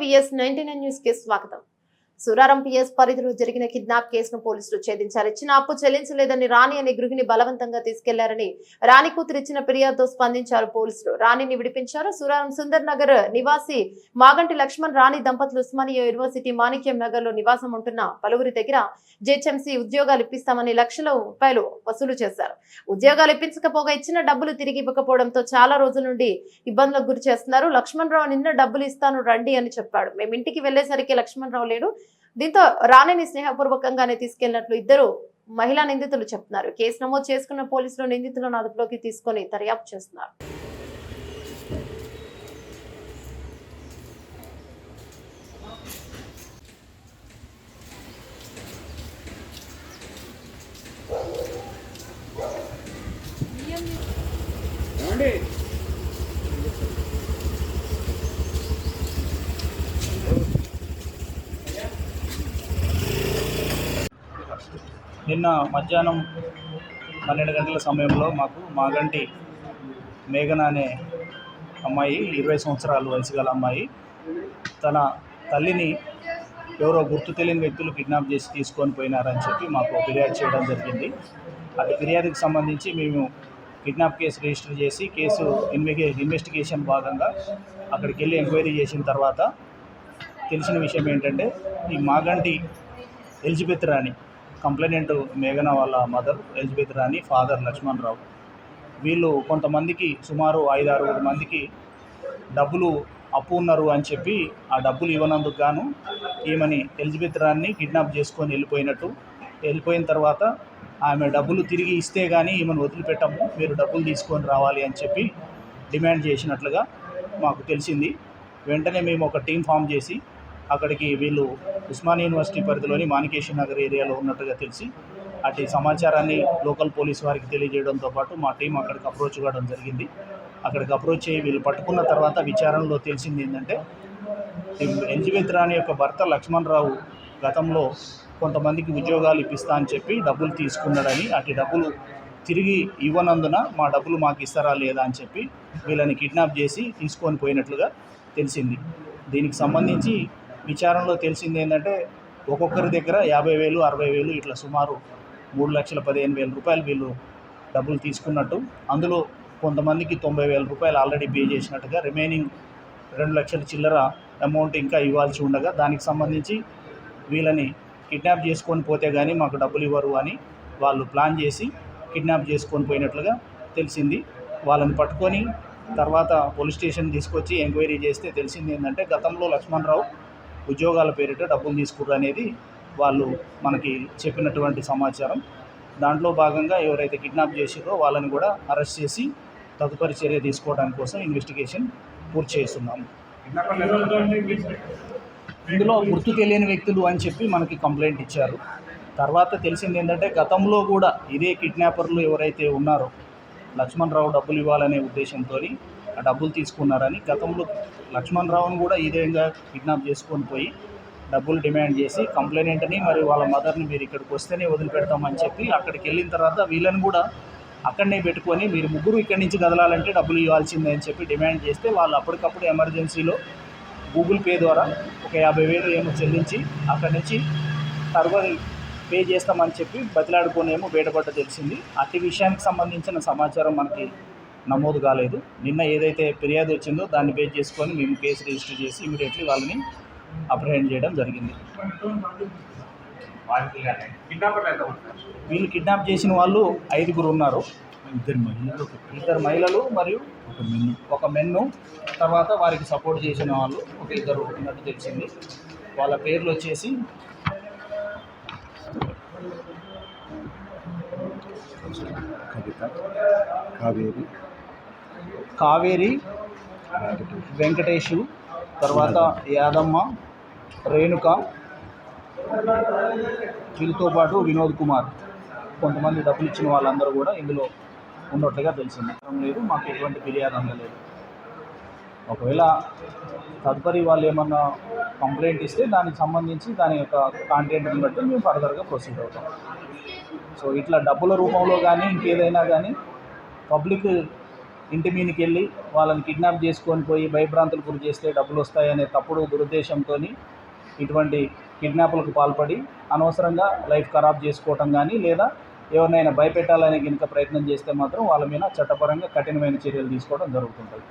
VS ninety nine news కి స్వాగతం Suraram PS పరిధిలో జరిగిన కిడ్నాప్ కేసును పోలీసులు ఛేదించారు. ఇచ్చిన అప్పు చెల్లించలేదని రాణి అనే గృహిణి బలవంతంగా తీసుకెళ్ళారని రాణి కూతురు ఇచ్చిన ఫిర్యాదుతో స్పందించారు పోలీసులు. రాణిని విడిపించారు. సురారం సుందర్ నగర్ నివాసి మాగంటి లక్ష్మణ్ రాణి దంపతులు ఉస్మానియా యూనివర్సిటీ మాణిక్యం నగర్లో నివాసం ఉంటున్న పలువురి దగ్గర జేహెచ్ఎంసీ ఉద్యోగాలు ఇప్పిస్తామని లక్షల రూపాయలు వసూలు చేశారు. ఉద్యోగాలు ఇప్పించకపోగా ఇచ్చిన డబ్బులు తిరిగి ఇవ్వకపోవడంతో చాలా రోజుల నుండి ఇబ్బందులకు గురి చేస్తున్నారు. లక్ష్మణ్ రావు నిన్న డబ్బులు ఇస్తాను రండి అని చెప్పాడు. మేము ఇంటికి వెళ్ళేసరికి లక్ష్మణ్ రావు లేడు. దీంతో రాణిని స్నేహపూర్వకంగానే తీసుకెళ్ళినట్లు ఇద్దరు మహిళా నిందితులు చెప్తున్నారు. కేసు నమోదు చేసుకున్న పోలీసులు నిందితులను అదుపులోకి తీసుకొని దర్యాప్తు చేస్తున్నారు. నిన్న మధ్యాహ్నం పన్నెండు గంటల సమయంలో మాకు మాగంటి మేఘన అనే అమ్మాయి ఇరవై సంవత్సరాలు వయసు గల అమ్మాయి తన తల్లిని ఎవరో గుర్తు తెలియని వ్యక్తులు కిడ్నాప్ చేసి తీసుకొని పోయినారని చెప్పి మాకు ఫిర్యాదు చేయడం జరిగింది. అటు ఫిర్యాదుకి సంబంధించి మేము కిడ్నాప్ కేసు రిజిస్టర్ చేసి కేసు ఇన్వెగే ఇన్వెస్టిగేషన్ భాగంగా అక్కడికి వెళ్ళి ఎంక్వైరీ చేసిన తర్వాత తెలిసిన విషయం ఏంటంటే ఈ మాగంటి ఎలిజబెత్ రాణి కంప్లైనెంట్ మేఘన వాళ్ళ mother Elizabeth Rani father Lakshman Rao. వీళ్ళు కొంతమందికి సుమారు ఐదు ఆరుగురు మందికి డబ్బులు అప్పు ఉన్నారు అని చెప్పి ఆ డబ్బులు ఇవ్వనందుకు గాను ఈమెని ఎలిజబెత్ రాణిని కిడ్నాప్ చేసుకొని వెళ్ళిపోయినట్టు. వెళ్ళిపోయిన తర్వాత ఆమె డబ్బులు తిరిగి ఇస్తే కానీ ఈమెను వదిలిపెట్టము మీరు డబ్బులు తీసుకొని రావాలి అని చెప్పి డిమాండ్ చేసినట్లుగా మాకు తెలిసింది. వెంటనే మేము ఒక టీం ఫామ్ చేసి అక్కడికి వీళ్ళు ఉస్మాన్ యూనివర్సిటీ పరిధిలోని మాణికేశ్వర నగర్ ఏరియాలో ఉన్నట్టుగా తెలిసి అటు సమాచారాన్ని లోకల్ పోలీస్ వారికి తెలియజేయడంతో పాటు మా టీం అక్కడికి అప్రోచ్ కావడం జరిగింది. అక్కడికి అప్రోచ్ అయ్యి వీళ్ళు పట్టుకున్న తర్వాత విచారణలో తెలిసింది ఏంటంటే ఈ ఎలిజబెత్ రాణి యొక్క భర్త లక్ష్మణ్ రావు గతంలో కొంతమందికి ఉద్యోగాలు ఇప్పిస్తా అని చెప్పి డబ్బులు తీసుకున్నాడని అటు డబ్బులు తిరిగి ఇవ్వనందున మా డబ్బులు మాకు ఇస్తారా లేదా అని చెప్పి వీళ్ళని కిడ్నాప్ చేసి తీసుకొని పోయినట్లుగా తెలిసింది. దీనికి సంబంధించి విచారణలో తెలిసింది ఏంటంటే ఒక్కొక్కరి దగ్గర యాభై వేలు అరవై వేలు ఇట్లా సుమారు మూడు లక్షల పదిహేను వేల రూపాయలు వీళ్ళు డబ్బులు తీసుకున్నట్టు. అందులో కొంతమందికి తొంభై వేల రూపాయలు ఆల్రెడీ పే చేసినట్టుగా రిమైనింగ్ రెండు లక్షల చిల్లర అమౌంట్ ఇంకా ఇవ్వాల్సి ఉండగా దానికి సంబంధించి వీళ్ళని కిడ్నాప్ చేసుకొని పోతే కానీ మాకు డబ్బులు ఇవ్వరు అని వాళ్ళు ప్లాన్ చేసి కిడ్నాప్ చేసుకొని పోయినట్లుగా తెలిసింది. వాళ్ళని పట్టుకొని తర్వాత పోలీస్ స్టేషన్ తీసుకొచ్చి ఎంక్వైరీ చేస్తే తెలిసింది ఏంటంటే గతంలో లక్ష్మణరావు ఉద్యోగాల పేరిట డబ్బులు తీసుకుర్రు అనేది వాళ్ళు మనకి చెప్పినటువంటి సమాచారం. దాంట్లో భాగంగా ఎవరైతే కిడ్నాప్ చేసిరో వాళ్ళని కూడా అరెస్ట్ చేసి తదుపరి చర్య తీసుకోవడానికి కోసం ఇన్వెస్టిగేషన్ పూర్తి చేస్తున్నాము. ఇందులో గుర్తు తెలియని వ్యక్తులు అని చెప్పి మనకి కంప్లైంట్ ఇచ్చారు. తర్వాత తెలిసింది ఏంటంటే గతంలో కూడా ఇదే కిడ్నాపర్లు ఎవరైతే ఉన్నారో లక్ష్మణ్ రావు డబ్బులు ఇవ్వాలనే ఉద్దేశంతో డబ్బులు తీసుకున్నారని గతంలో లక్ష్మణ్ రావును కూడా ఇదే విధంగా కిడ్నాప్ చేసుకొని పోయి డబ్బులు డిమాండ్ చేసి కంప్లైనెంట్ని మరి వాళ్ళ మదర్ని మీరు ఇక్కడికి వస్తేనే వదిలిపెడతామని చెప్పి అక్కడికి వెళ్ళిన తర్వాత వీళ్ళని కూడా అక్కడనే పెట్టుకొని మీరు ముగ్గురు ఇక్కడి నుంచి కదలాలంటే డబ్బులు ఇవ్వాల్సిందే అని చెప్పి డిమాండ్ చేస్తే వాళ్ళు అప్పటికప్పుడు ఎమర్జెన్సీలో గూగుల్ పే ద్వారా ఒక యాభై వేలు ఏమో చెల్లించి అక్కడి నుంచి తర్వాత పే చేస్తామని చెప్పి బతిలాడుకోనేమో బయటపడ్డ తెలిసింది. అతి విషయానికి సంబంధించిన సమాచారం మనకి నమోదు కాలేదు. నిన్న ఏదైతే ఫిర్యాదు వచ్చిందో దాన్ని బేస్ చేసుకొని మేము కేసు రిజిస్టర్ చేసి ఇమీడియట్లీ వాళ్ళని అప్రహెండ్ చేయడం జరిగింది. వీళ్ళు కిడ్నాప్ చేసిన వాళ్ళు ఐదుగురు ఉన్నారు. ఇద్దరు మహిళలు ఇద్దరు మహిళలు మరియు ఒక మెన్ను ఒక మెన్ను. తర్వాత వారికి సపోర్ట్ చేసిన వాళ్ళు ఒక ఇద్దరు ఉన్నట్టు తెలిసింది. వాళ్ళ పేర్లు వచ్చేసి కవిత కావేరి కావేరి వెంకటేషు తర్వాత యాదమ్మ రేణుక వీళ్ళతో పాటు వినోద్ కుమార్. కొంతమంది డబ్బులు ఇచ్చిన వాళ్ళందరూ కూడా ఇందులో ఉన్నట్లుగా తెలిసింది. లేదు మాకు ఎటువంటి ఫిర్యాదు అందలేదు. ఒకవేళ తదుపరి వాళ్ళు ఏమన్నా కంప్లైంట్ ఇస్తే దానికి సంబంధించి దాని యొక్క కాంటెంట్ని బట్టి మేము ఫర్దర్గా ప్రొసీడ్ అవుతాం. సో ఇట్లా డబ్బుల రూపంలో కానీ ఇంకేదైనా కానీ పబ్లిక్ ఇంటి మీదకి వెళ్ళి వాళ్ళని కిడ్నాప్ చేసుకొని పోయి భయభ్రాంతులు గురి చేస్తే డబ్బులు వస్తాయనే తప్పుడు దురుద్దేశంతో ఇటువంటి కిడ్నాపులకు పాల్పడి అనవసరంగా లైఫ్ ఖరాబ్ చేసుకోవటం కానీ లేదా ఎవరినైనా భయపెట్టాలని కనుక ప్రయత్నం చేస్తే మాత్రం వాళ్ళ మీద చట్టపరంగా కఠినమైన చర్యలు తీసుకోవడం జరుగుతుంటుంది.